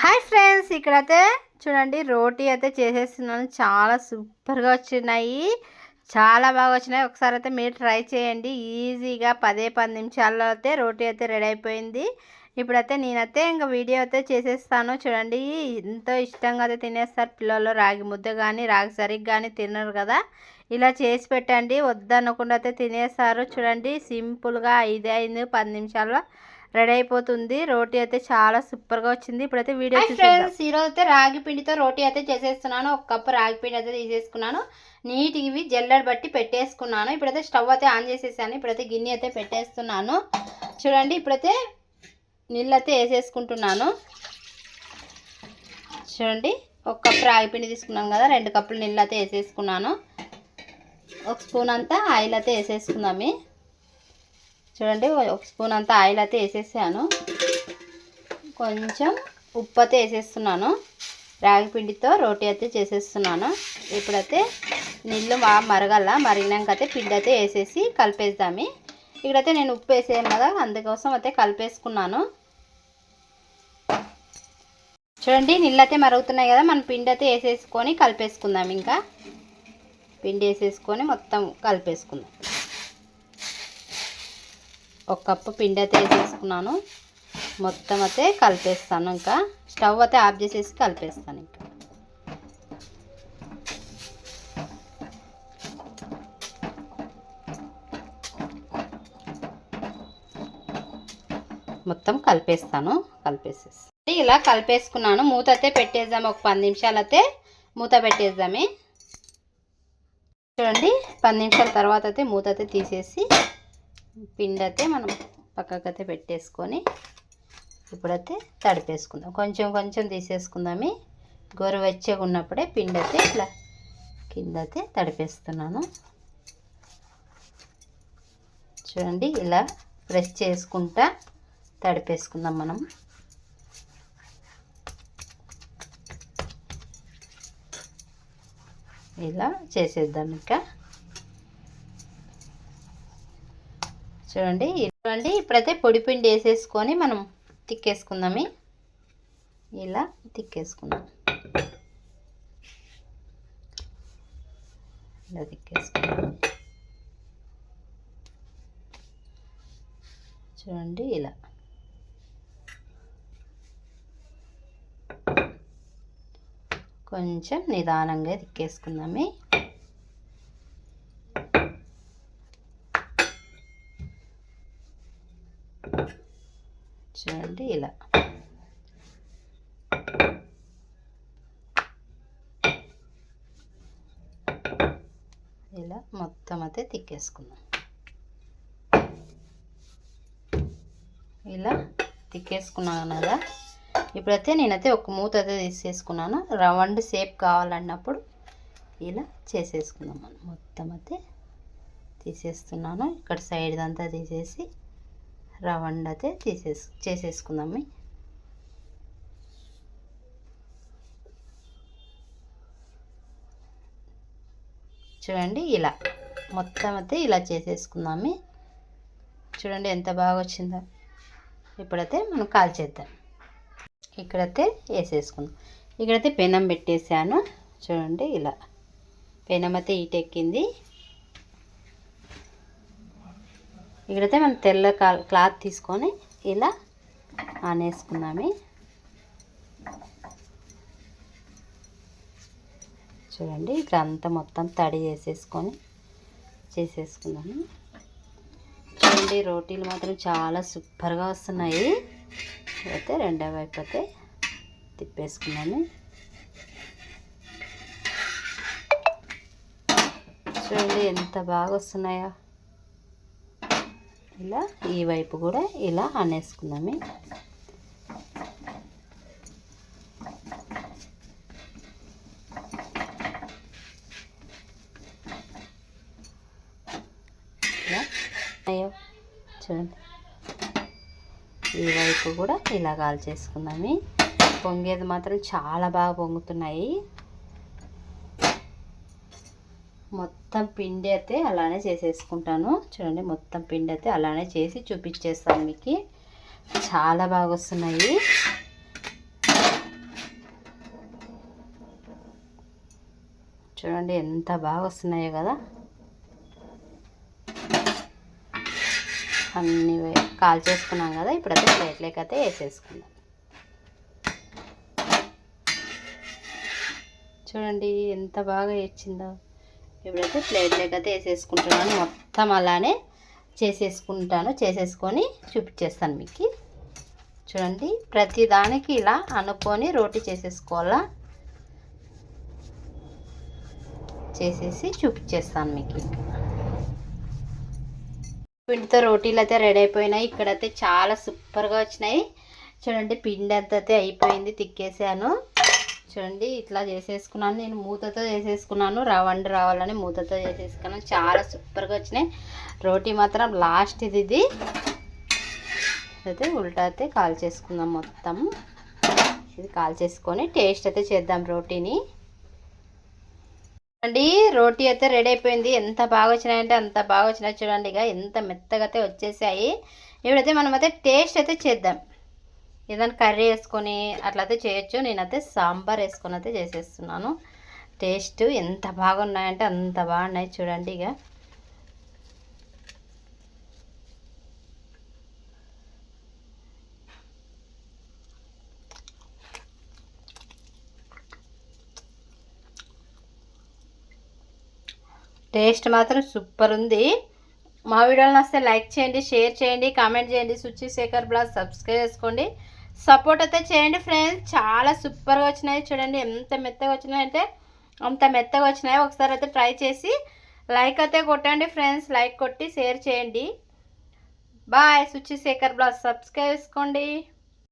Hi friends ఇక్కడైతే చూడండి రోటీ అయితే చేసేస్తున్నాను. చాలా సూపర్గా వచ్చినాయి. చాలా బాగా వచ్చినాయి. ఒకసారి అయితే మీరు ట్రై చేయండి. ఈజీగా పదే పది నిమిషాల్లో అయితే రోటీ అయితే రెడీ అయిపోయింది. ఇప్పుడైతే నేనైతే ఇంకా వీడియో అయితే చేసేస్తాను. చూడండి ఎంతో ఇష్టంగా అయితే తినేస్తారు. పిల్లలు రాగి ముద్ద కానీ రాగి సరిగ్గా కానీ తినరు కదా. ఇలా చేసి పెట్టండి. వద్దనకుండా అయితే తినేస్తారు. చూడండి సింపుల్గా ఐదు ఐదు పది నిమిషాల్లో రెడీ అయిపోతుంది. రోటీ అయితే చాలా సూపర్గా వచ్చింది. ఇప్పుడైతే వీడియో ఫ్రెండ్స్ ఈరోజు అయితే రాగి పిండితో రోటీ అయితే చేసేస్తున్నాను. ఒక కప్పు రాగి పిండి అయితే తీసేసుకున్నాను. నీట్ ఇవి జల్లెడ బట్టి పెట్టేసుకున్నాను. ఇప్పుడైతే స్టవ్ అయితే ఆన్ చేసేసాను. ఇప్పుడైతే గిన్నె అయితే పెట్టేస్తున్నాను. చూడండి ఇప్పుడైతే నీళ్ళు అయితే వేసేసుకుంటున్నాను. చూడండి ఒక కప్పు రాగి పిండి తీసుకున్నాను కదా రెండు కప్పులు నీళ్ళు అయితే వేసేసుకున్నాను. ఒక స్పూన్ అంతా ఆయిల్ అయితే వేసేసుకుందాము చూడండి ఒక స్పూన్ అంతా ఆయిల్ అయితే వేసేసాను. కొంచెం ఉప్పు అయితే వేసేస్తున్నాను. రాగి పిండితో రోటీ అయితే చేసేస్తున్నాను. ఇప్పుడైతే నీళ్ళు మా మరగల మరిగినాక అయితే పిండి అయితే వేసేసి కలిపేద్దాము. ఇక్కడైతే నేను ఉప్పు వేసాను కదా అందుకోసం అయితే కలిపేసుకున్నాను. చూడండి నీళ్ళు అయితే మరుగుతున్నాయి కదా మనం పిండి అయితే వేసేసుకొని కలిపేసుకుందాం ఇంకా. పిండి వేసేసుకొని మొత్తం కలిపేసుకుందాం. ఒక కప్పు పిండి అయితే వేసేసుకున్నాను. మొత్తం అయితే కలిపేస్తాను ఇంకా. స్టవ్ అయితే ఆఫ్ చేసేసి కలిపేస్తాను ఇంకా. మొత్తం కలిపేస్తాను. కలిపేసేసి ఇలా కలిపేసుకున్నాను. మూత అయితే పెట్టేద్దాం ఒక పది నిమిషాలు అయితే మూత పెట్టేద్దామే. చూడండి పది నిమిషాల తర్వాత అయితే మూత అయితే తీసేసి పిండి అయితే మనం పక్కకైతే పెట్టేసుకొని ఇప్పుడైతే తడిపేసుకుందాం. కొంచెం కొంచెం తీసేసుకుందాము గోరువెచ్చగా ఉన్నప్పుడే పిండి అయితే ఇట్లా కింద అయితే తడిపేస్తున్నాను. చూడండి ఇలా ప్రెస్ చేసుకుంటా తడిపేసుకుందాం మనం. ఇలా చేసేద్దాం ఇంకా. చూడండి చూడండి ఇప్పుడైతే పొడి పిండి వేసేసుకొని మనం తిక్కేసుకుందామి. ఇలా తిక్కేసుకుందాం. ఇలా తిక్కేసుకుందాం. చూడండి ఇలా. కొంచెం నిదానంగా తిక్కేసుకుందామే. చూడండి ఇలా. ఇలా మొత్తం అయితే తిక్కేసుకుందాం. ఇలా తిక్కేసుకున్నాను కదా. ఇప్పుడైతే నేనైతే ఒక మూత అయితే తీసేసుకున్నాను. రౌండ్ షేప్ కావాలన్నప్పుడు ఇలా చేసేసుకుందాం మనం. మొత్తం అయితే తీసేస్తున్నాను. ఇక్కడ సైడ్ అంతా తీసేసి రవండ్ అయితే తీసేసు చేసేసుకుందాం చూడండి ఇలా. మొత్తం అయితే ఇలా చేసేసుకుందాము. చూడండి ఎంత బాగా వచ్చిందో. ఇప్పుడైతే మనం కాల్ చేద్దాం. ఇక్కడైతే వేసేసుకుందాం. ఇక్కడైతే పెనం పెట్టేసాను చూడండి ఇలా. పెనం అయితే ఈటెక్కింది ఇక్కడైతే మనం తెల్ల క్లాత్ తీసుకొని ఇలా ఆనేసుకున్నాము చూడండి ఇక్కడ అంతా మొత్తం తడి చేసేసుకొని చేసేసుకున్నాము చూడండి రోటీలు మాత్రం చాలా సూపర్గా వస్తున్నాయి. అయితే రెండో వైపు అయితే తిప్పేసుకున్నాము చూడండి ఎంత బాగా వస్తున్నాయో. ఇలా ఈ వైపు కూడా ఇలా అనేసుకుందాము. అయ్యో చూడండి. ఈ వైపు కూడా ఇలా కాల్ పొంగేది మాత్రం చాలా బాగా పొంగుతున్నాయి. మొత్తం పిండి అయితే అలానే చేసేసుకుంటాను. చూడండి మొత్తం పిండి అయితే అలానే చేసి చూపించేస్తాను మీకు. చాలా బాగా వస్తున్నాయి చూడండి ఎంత బాగా వస్తున్నాయో కదా. అన్ని కాల్ చేసుకున్నాం కదా ఇప్పుడైతే ప్లేట్లోకి అయితే వేసేసుకుందాం. చూడండి ఎంత బాగా ఇచ్చిందో ఇప్పుడైతే ప్లేట్లోకి అయితే వేసేసుకుంటున్నాను. మొత్తం అలానే చేసేసుకుంటాను. చేసేసుకొని చూపించేస్తాను మీకు. చూడండి ప్రతి దానికి ఇలా అనుకొని రోటీ చేసేసుకోవాలా? చేసేసి చూపించేస్తాను మీకు. పిండితో రోటీలు అయితే రెడీ అయిపోయినాయి. ఇక్కడైతే చాలా సూపర్గా వచ్చినాయి. చూడండి పిండి అంతా అయితే అయిపోయింది. తిక్కేసాను. చూడండి ఇట్లా చేసేసుకున్నాను. నేను మూతతో చేసేసుకున్నాను. రవండి రావాలని మూతతో చేసేసుకున్నాను. చాలా సూపర్గా వచ్చినాయి. రోటీ మాత్రం లాస్ట్ ఇది ఇది. అయితే ఉల్టా అయితే కాల్ చేసుకుందాం మొత్తం. ఇది కాల్ చేసుకొని టేస్ట్ అయితే చేద్దాం రోటీని. అండి రోటీ అయితే రెడీ అయిపోయింది. ఎంత బాగా వచ్చినాయంటే అంత బాగా వచ్చినాయి. చూడండి ఇక ఎంత మెత్తగా అయితే వచ్చేసాయి. ఇప్పుడైతే మనం అయితే టేస్ట్ అయితే చేద్దాం. ఏదైనా కర్రీ వేసుకొని అట్లయితే చేయొచ్చు. నేనైతే సాంబార్ వేసుకొని అయితే చేసేస్తున్నాను. టేస్ట్ ఎంత బాగున్నాయంటే అంత బాగున్నాయి చూడండి ఇక. టేస్ట్ మాత్రం సూపర్ ఉంది. మా వీడియోలు నస్తే లైక్ చేయండి షేర్ చేయండి కామెంట్ చేయండి. సుచి శేఖర్ బ్లాగ్ సబ్స్క్రైబ్ చేసుకోండి. సపోర్ట్ అయితే చేయండి ఫ్రెండ్స్. చాలా సూపర్గా వచ్చినాయి చూడండి. ఎంత మెత్తగా వచ్చినాయి అంటే అంత మెత్తగా వచ్చినాయి. ఒకసారి అయితే ట్రై చేసి లైక్ అయితే కొట్టండి ఫ్రెండ్స్. లైక్ కొట్టి షేర్ చేయండి. Bye Suchi Shekhar blog subscribe చేసుకోండి.